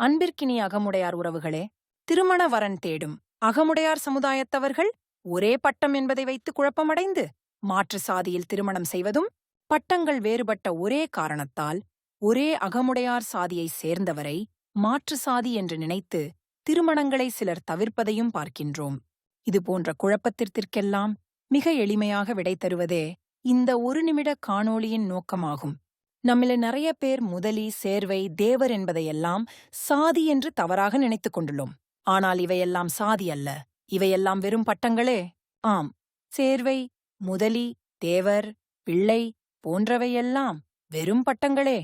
அன்பிற்கினி அகமுடையார் உறவுகளே திருமண வரன் தேடும் அகமுடையார் சமுதாயத்தவர்கள் ஒரே பட்டம் என்பதை வைத்து குழப்பமடைந்து மாற்று சாதியில் திருமணம் செய்வதும் பட்டங்கள் வேறுபட்ட ஒரே காரணத்தால் ஒரே அகமுடையார் சாதியைச் சேர்ந்தவரை மாற்று சாதி என்று நினைத்து திருமணங்களை சிலர் தவிர்ப்பதையும் பார்க்கின்றோம். இதுபோன்ற குழப்பத்திற்கெல்லாம் மிக எளிமையாக விடை தருவதே இந்த ஒரு நிமிட காணொளியின் நோக்கமாகும். நம்மில நிறைய பேர் முதலி சேர்வை தேவர் என்பதையெல்லாம் சாதி என்று தவறாக நினைத்துக் கொண்டுள்ளோம். ஆனால் இவையெல்லாம் சாதி அல்ல. இவையெல்லாம் வெறும் பட்டங்களே. ஆம். சேர்வை முதலி தேவர் பிள்ளை போன்றவையெல்லாம் வெறும் பட்டங்களே.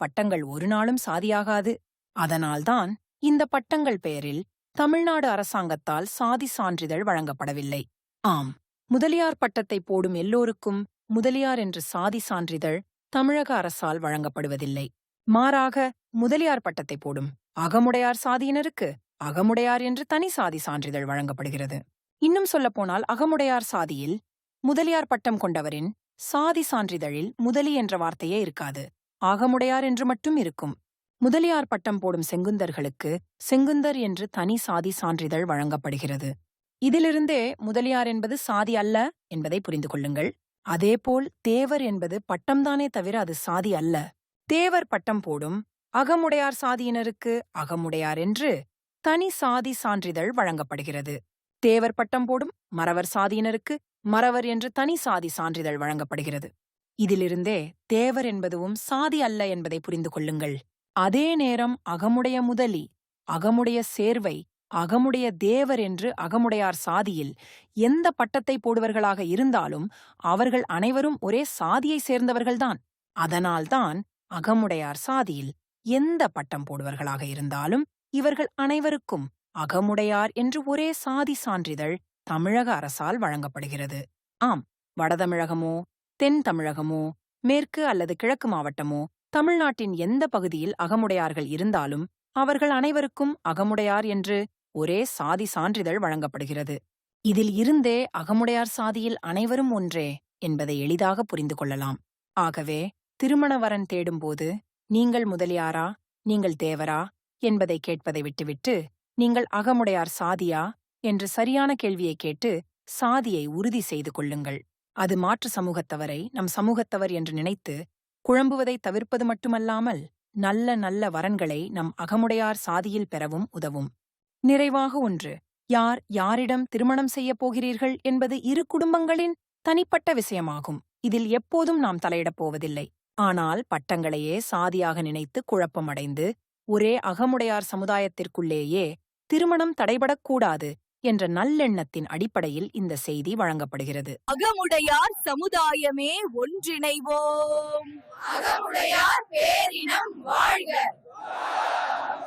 பட்டங்கள் ஒரு நாளும் சாதியாகாது. அதனால்தான் இந்த பட்டங்கள் பெயரில் தமிழ்நாடு அரசாங்கத்தால் சாதி சான்றிதழ் வழங்கப்படவில்லை. ஆம். முதலியார் பட்டத்தை போடும் எல்லோருக்கும் முதலியார் என்று சாதி சான்றிதழ் தமிழக அரசால் வழங்கப்படுவதில்லை. மாறாக முதலியார் பட்டத்தை போடும் அகமுடையார் சாதியினருக்கு அகமுடையார் என்று தனி சாதி சான்றிதழ் வழங்கப்படுகிறது. இன்னும் சொல்லப்போனால் அகமுடையார் சாதியில் முதலியார் பட்டம் கொண்டவரின் சாதி சான்றிதழில் முதலி என்ற வார்த்தையே இருக்காது. அகமுடையார் என்று மட்டும் இருக்கும். முதலியார் பட்டம் போடும் செங்குந்தர்களுக்கு செங்குந்தர் என்று தனி சாதி சான்றிதழ் வழங்கப்படுகிறது. இதிலிருந்தே முதலியார் என்பது சாதி அல்ல என்பதை புரிந்து கொள்ளுங்கள். அதேபோல் தேவர் என்பது பட்டம்தானே தவிர அது சாதி அல்ல. தேவர் பட்டம் போடும் அகமுடையார் சாதியினருக்கு அகமுடையார் என்று தனி சாதி சான்றிதழ் வழங்கப்படுகிறது. தேவர் பட்டம் போடும் மறவர் சாதியினருக்கு மறவர் என்று தனி சாதி சான்றிதழ் வழங்கப்படுகிறது. இதிலிருந்தே தேவர் என்பதுவும் சாதி அல்ல என்பதை புரிந்து கொள்ளுங்கள். அதே நேரம் அகமுடைய முதலி அகமுடைய சேர்வை அகமுடைய தேவர் என்று அகமுடையார் சாதியில் எந்த பட்டத்தை போடுவர்களாக இருந்தாலும் அவர்கள் அனைவரும் ஒரே சாதியை சேர்ந்தவர்கள்தான். அதனால்தான் அகமுடையார் சாதியில் எந்த பட்டம் போடுவர்களாக இருந்தாலும் இவர்கள் அனைவருக்கும் அகமுடையார் என்று ஒரே சாதி சான்றிதழ் தமிழக அரசால் வழங்கப்படுகிறது. ஆம் வடதமிழகமோ தென் தமிழகமோ மேற்கு அல்லது கிழக்கு மாவட்டமோ தமிழ்நாட்டின் எந்த பகுதியில் அகமுடையார்கள் இருந்தாலும் அவர்கள் அனைவருக்கும் அகமுடையார் என்று ஒரே சாதி சான்றிதழ் வழங்கப்படுகிறது. இதில் இருந்தே அகமுடையார் சாதியில் அனைவரும் ஒன்றே என்பதை எளிதாக புரிந்து கொள்ளலாம். ஆகவே திருமண வரன் தேடும்போது நீங்கள் முதலியாரா? நீங்கள் தேவரா? என்பதை கேட்பதை விட்டுவிட்டு நீங்கள் அகமுடையார் சாதியா? என்று சரியான கேள்வியை கேட்டு சாதியை உறுதி செய்து கொள்ளுங்கள். அது மாற்று சமூகத்தவரை நம் சமூகத்தவர் என்று நினைத்து குழம்புவதை தவிர்ப்பது மட்டுமல்லாமல் நல்ல நல்ல வரன்களை நம் அகமுடையார் சாதியில் பெறவும் உதவும். நிறைவாக ஒன்று. யார் யாரிடம் திருமணம் செய்யப் போகிறீர்கள் என்பது இரு குடும்பங்களின் தனிப்பட்ட விஷயமாகும். இதில் எப்போதும் நாம் தலையிடப் போவதில்லை. ஆனால் பட்டங்களையே சாதியாக நினைத்து குழப்பமடைந்து ஒரே அகமுடையார் சமுதாயத்திற்குள்ளேயே திருமணம் தடைபடக்கூடாது என்ற நல்லெண்ணத்தின் அடிப்படையில் இந்த செய்தி வழங்கப்படுகிறது. அகமுடையார் சமுதாயமே ஒன்றிணைவோம். அகமுடையார் பேரினம் வாழ்க.